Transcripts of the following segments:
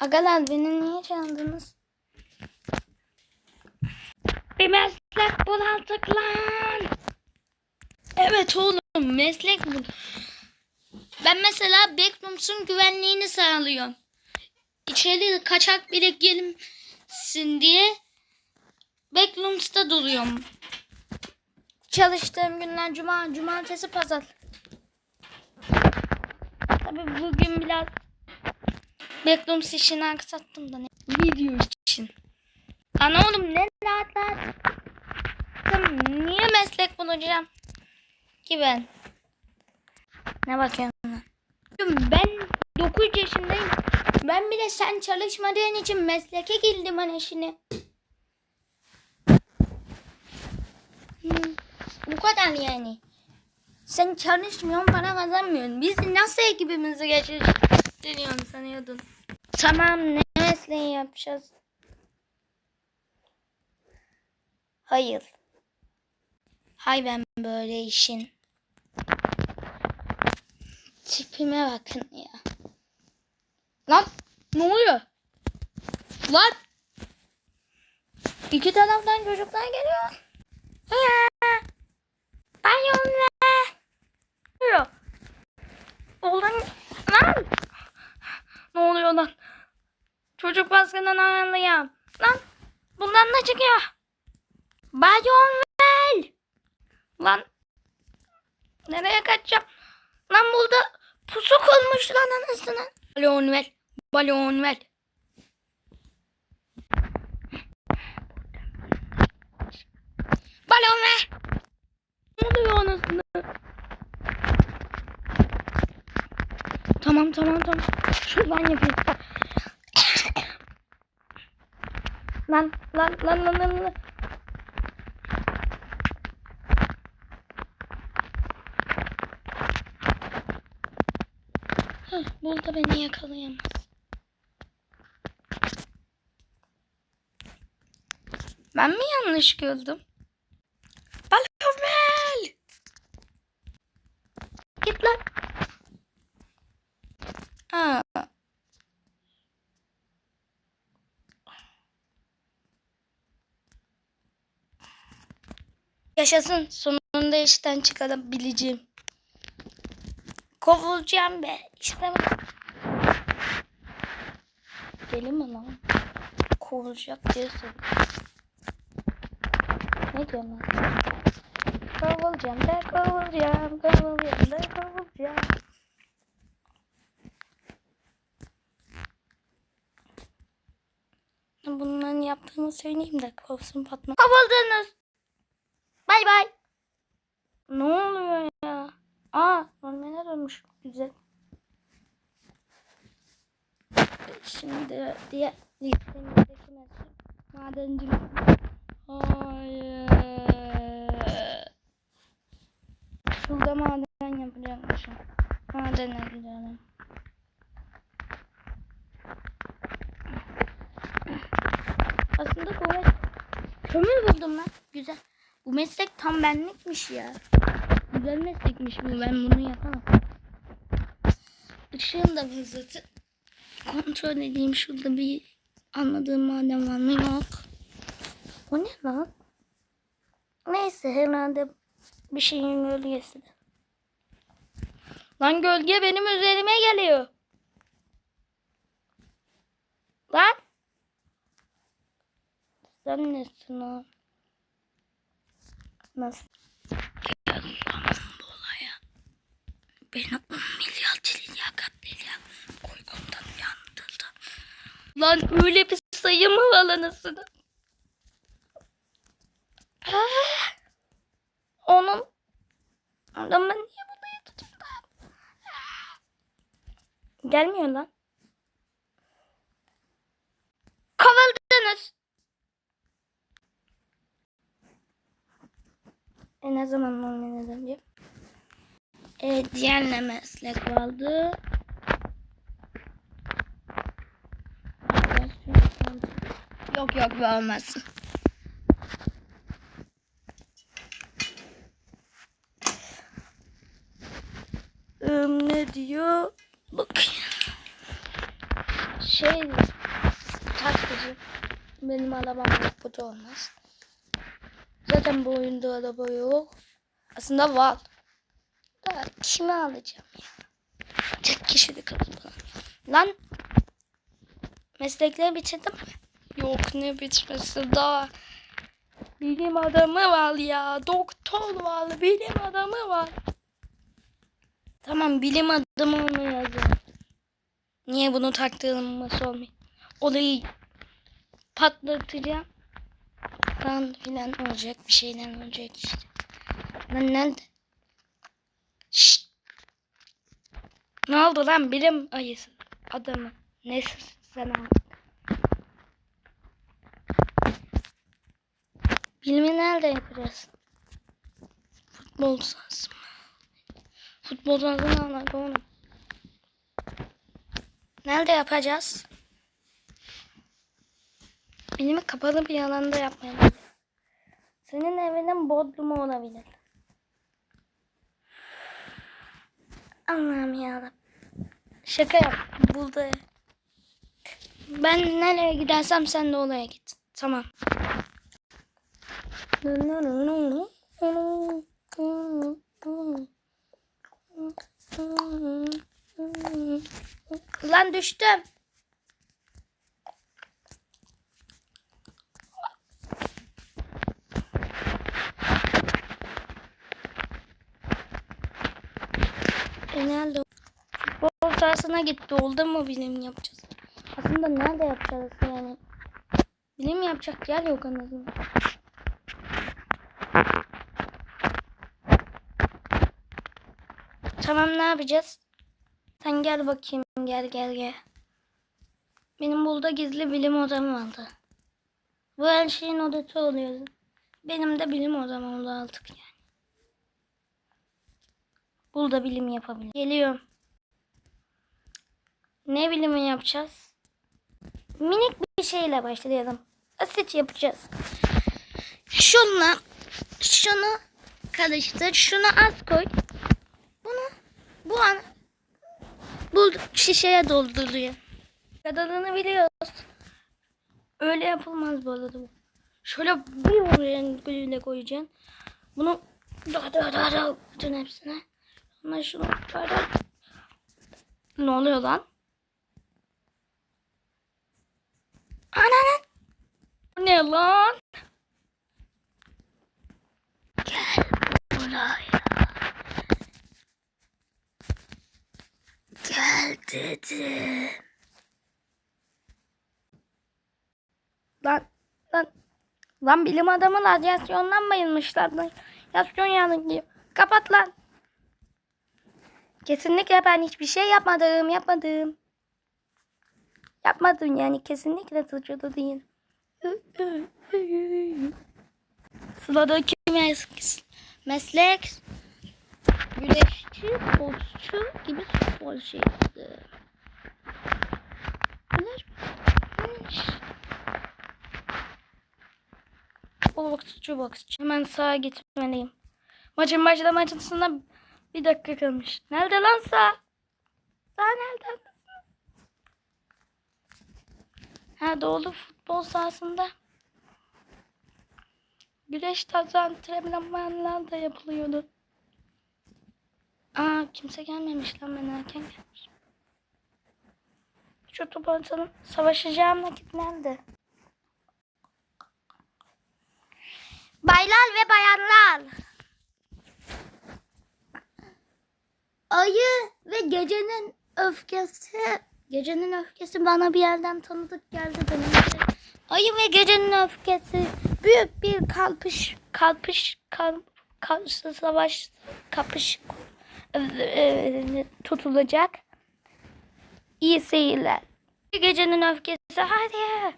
Agalar beni niye çağırdınız? Bir meslek bul artık lan. Evet oğlum meslek bul. Ben mesela Backrooms'un güvenliğini sağlıyorum. İçeri kaçak biri gelmesin diye Backrooms'ta duruyorum. Çalıştığım günler cuma, cumartesi, pazar. Tabii bugün biraz Backrooms işini aksattım da ne? Video için. Ana oğlum ne rahat rahat. Niye meslek bulacağım ki ben? Ne bakıyorsun? Ben 9 yaşındayım. Ben bile sen çalışmadığın için mesleke girdim hani işine. Hmm, bu kadar yani. Sen çalışmıyorsun para kazanmıyorsun. Biz nasıl ekibimizi geçiriyorsun sanıyordun? Tamam ne mesleği yapacağız? Hayır. Hay ben böyle işin. Tipime bakın ya. Lan ne oluyor? Lan. İki taraftan çocuklar geliyor. Ya. Ve. Oluyor. Oğlum lan. Ne oluyor lan? Çocuk baskından ayarlayam. Lan bundan ne çıkıyor? Bayon ver. Lan. Nereye kaçacağım? Lan burada pusu konmuş lan anasını. Balon ver. Balon ver. Balon ver. Ne oluyor anasını? Tamam tamam tamam. Şuradan yapayım. lan lan lan lan lan. lan. Hah, burada beni yakalayamaz. Ben mi yanlış gördüm? Balonel! Git lan. Aa. Yaşasın. Sonunda işten çıkarabileceğim. Kovulacağım be. İşte bak. Deli mi lan? Kovulacak diye. Ne diyorsun lan? Kovulacağım da kovulacağım. Kovulacağım da kovulacağım. Bunların yaptığını söyleyeyim de kovsun patma. Kovuldunuz. Bay bay. Ne oluyor ya? Aa normale dönmüş. Güzel. Şimdi diğer listemdeki meslek madencilik. Hayır. Şurada maden yapacakmışım. Madene gidelim. Aslında kolay. Kömür buldum lan. Güzel. Bu meslek tam benlikmiş ya. Güzel meslekmiş bu. Ben bunu yapamam. Işığın da hızlısı. Kontrol edeyim şurada bir anladığım maden var mı? Yok. O ne lan? Neyse herhalde bir şeyin gölgesi. Lan gölge benim üzerime geliyor. Lan. Sen nesin lan? Nasıl? Gel lan bu olaya. Beni 10 milyar trilyakat milyar uykumdan uyandırdı. Lan öyle bir sayı mı var anasını? Onun adamı niye buraya tutup da? Ah! Gelmiyor lan. Kovuldunuz. E ne zaman normale döneceğim? E, diğer ne meslek vardı? Yok yok bu olmaz. Im, ne diyor? Bakayım. şey taksici. Benim arabam da olmaz. Zaten bu oyunda araba yok. Aslında var. Da kimi alacağım ya? Tek kişilik araba. Lan meslekleri bitirdim mi? Yok ne bitmesi daha. Bilim adamı var ya. Doktor var. Bilim adamı var. Tamam bilim adamı yazıyorum. Niye bunu taktığımı sormayın. Olayı patlatacağım. Kan filan olacak. Bir şeyler olacak işte. Lan nerede? Şşt. Ne oldu lan bilim ayısı adamı. Neyse sen al. Bilimi nerede yapacağız? Futbol sahası mı? Futbol anladım oğlum. Nerede yapacağız? Bilimi kapalı bir alanda yapmayalım. Senin evinin bodrumu olabilir. Allah'ım yarabbim. Şaka yap. Burada. Ben nereye gidersem sen de oraya git. Tamam. Lan düştüm. E nerede? Futbol sahasına gitti. Oldu mu bilim yapacağız? Aslında nerede yapacağız yani? Bilim yapacak yer yok anladın Tamam ne yapacağız? Sen gel bakayım gel gel gel. Benim burada gizli bilim odam vardı. Bu her şeyin odası oluyor. Benim de bilim odam oldu artık yani. Burada bilim yapabilir. Geliyorum. Ne bilimi yapacağız? Minik bir şeyle başlayalım. Asit yapacağız. Şunla şunu karıştır. Şunu az koy. Bunu bu an bu şişeye dolduruyor. Kadarını biliyoruz. Öyle yapılmaz bu arada bu. Şöyle bir oraya böyle koyacaksın. Bunu da da da da bütün hepsine. Sonra şunu böyle. Ne oluyor lan? Ananın. Bu ne lan? Gel buraya. Gel dedim. Lan lan lan bilim adamı radyasyondan bayılmışlar. Radyasyon yanık diyor. Kapat lan. Kesinlikle ben hiçbir şey yapmadım, yapmadım. Yapmadım yani kesinlikle suçlu değil. Sıradaki mes- meslek güreşçi, boksçu gibi spor şeydi. Güneş. Boksçu, boksçu. Hemen sağa gitmeliyim. Maçın başlamasına bir dakika kalmış. Nerede lan sağ? Sağ nerede? Ha doğru futbol sahasında. Güreş tarzı antrenmanlar da yapılıyordu. Aa kimse gelmemiş lan ben erken gelmiş. Şu top atalım. Savaşacağım vakit nerede? Ayı ve gecenin öfkesi. Gecenin öfkesi bana bir yerden tanıdık geldi benim. de. Ayı ve gecenin öfkesi büyük bir kalkış kalkış kalp, savaş kapış e, tutulacak. İyi seyirler. Gecenin öfkesi hadi.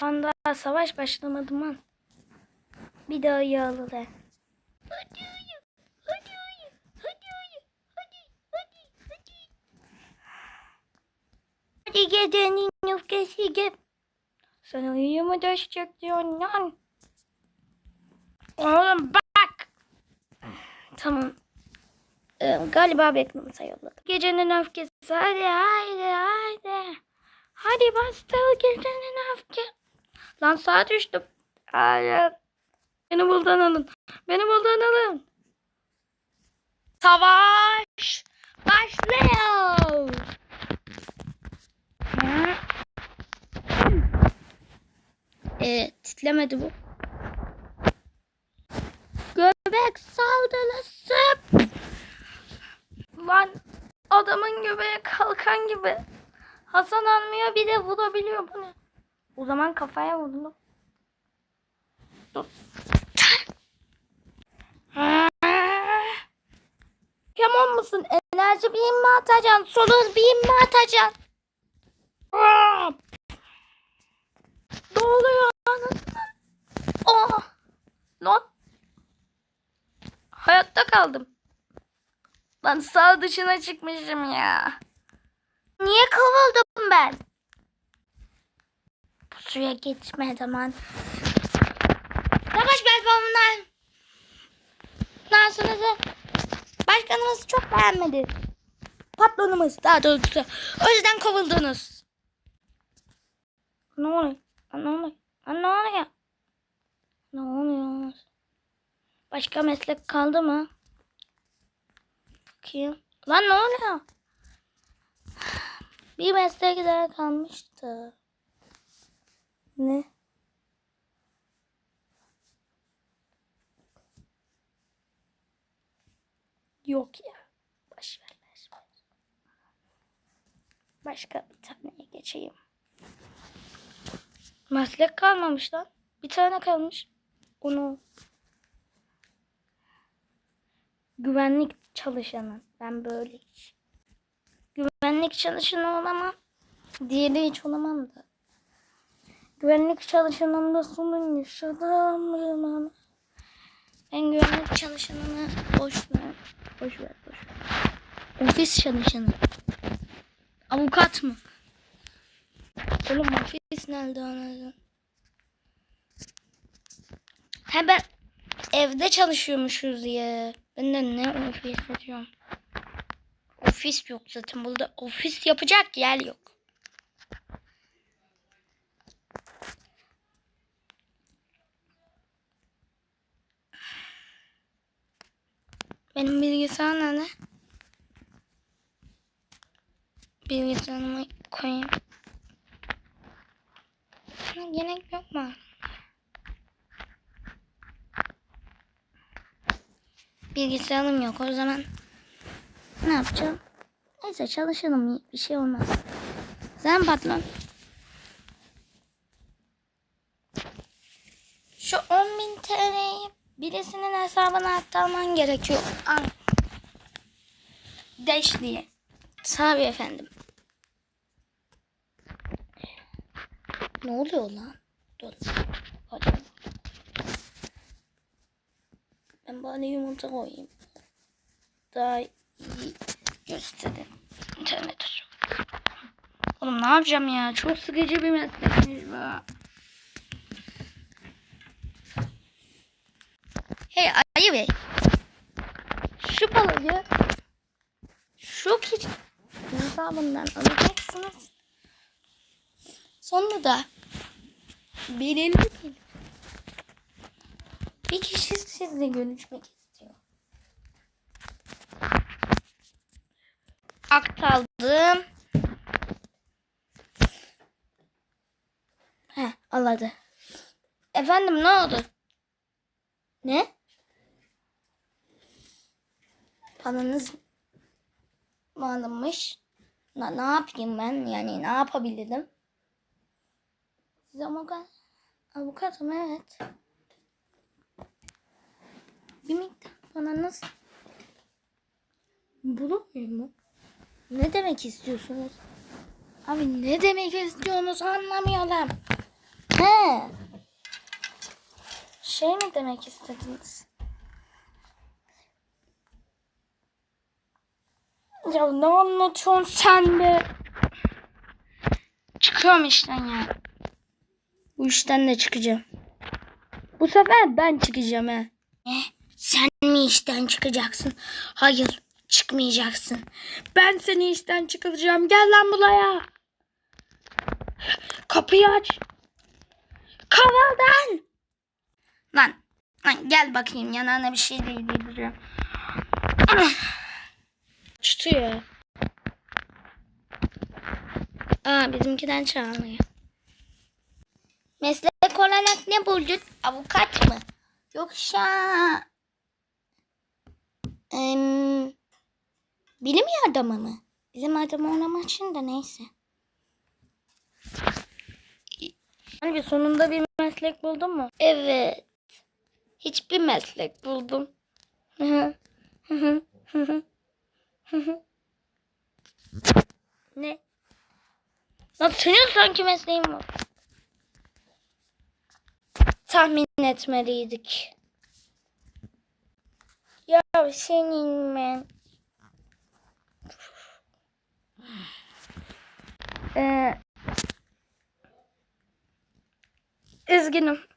Anda savaş başlamadı mı? Bir daha ayı, hadi ayı, hadi ayı, hadi, hadi, hadi. Hadi gecenin öfkesi. Sen ayıyı mı düşecek diyorsun lan? Oğlum bak. Tamam. Ee, galiba beklemese yolladı. Gecenin öfkesi hadi haydi haydi. Hadi bastır gecenin öfke. Lan sağa düştüm. Hayır. Beni buradan alın. Beni buradan alın. Savaş başlıyor. Evet titlemedi bu. Göbek saldırısı. Lan adamın göbeğe kalkan gibi. Hasan almıyor bir de vurabiliyor bu ne? O zaman kafaya vurdum. Dur. Kemal mısın? Enerji beam mi atacaksın? Solar beam mi atacaksın? Aa! Ne oluyor anasını? Oh! Lan! Hayatta kaldım. Lan sağ dışına çıkmışım ya. Niye kovuldum ben? Bu suya geçme zaman. Savaş balkonundan. Nasılsınız? Başkanımız çok beğenmedi. Patronumuz daha doğrusu. O yüzden kovuldunuz. Ne oluyor? Ne oluyor? Ne oluyor? Ne oluyor? Başka meslek kaldı mı? Bakayım. Lan ne oluyor? Bir meslek daha kalmıştı. Ne? Yok ya. Boş ver, boş ver. Başka bir taneye geçeyim. Meslek kalmamış lan. Bir tane kalmış. Onu güvenlik çalışanı. Ben böyle hiç. Güvenlik çalışanı olamam. Diğeri hiç olamam da. Güvenlik çalışanında sorun yaşadım. Ben güvenlik çalışanını boş ver. Boş ver, boş ver. Ofis çalışanı. Avukat mı? Oğlum ofis nerede anladın? He ben evde çalışıyormuşuz ya. Ben de ne ofis diyorum. Ofis yok zaten. Burada ofis yapacak yer yok. Benim bilgisayar nerede? Bilgisayarımı koyayım. Ha, Gerek yok mu? Bilgisayarım yok o zaman. Ne yapacağım? Neyse çalışalım bir şey olmaz. Sen patron. Şu 10.000 TL'yi birisinin hesabına aktarman gerekiyor. Al. Deş diye. Tabii efendim. Ne oluyor lan? Dur. Hadi. Ben bari yumurta koyayım. Daha iyi gösterin. İnternet. Oğlum ne yapacağım ya? Çok sıkıcı bir meslekmiş bu. Hey Ayı Bey. Şu balığı şu kişi hesabından alacaksınız. Sonra da belirli bir, bir kişi sizinle görüşmek istiyor. Aktardım. He, aladı. Efendim ne oldu? Ne? Paranız mı alınmış? Na, ne yapayım ben? Yani ne yapabilirim? Siz avukat, avukatım evet. Bir miktar paranız bulunmuyor mu? Ne demek istiyorsunuz? Abi ne demek istiyorsunuz anlamıyorum. He. Şey mi demek istediniz? Ya ne anlatıyorsun sen be? Çıkıyorum işten ya. Bu işten de çıkacağım. Bu sefer ben çıkacağım he. Ne? Sen mi işten çıkacaksın? Hayır. Çıkmayacaksın. Ben seni işten çıkaracağım. Gel lan buraya. Kapıyı aç. Kavaldan. Lan, lan gel bakayım yanağına bir şey değdireceğim. Tutuyor. Aa bizimkiden çağırıyor. Meslek olarak ne buldun? Avukat mı? Yoksa em, bilim adamı mı? Bilim adamı olmak için de neyse. Hangi sonunda bir meslek buldun mu? Evet. Hiçbir meslek buldum. ne? Lan senin sanki mesleğin var. Tahmin etmeliydik. Ya senin ben. Ee, üzgünüm.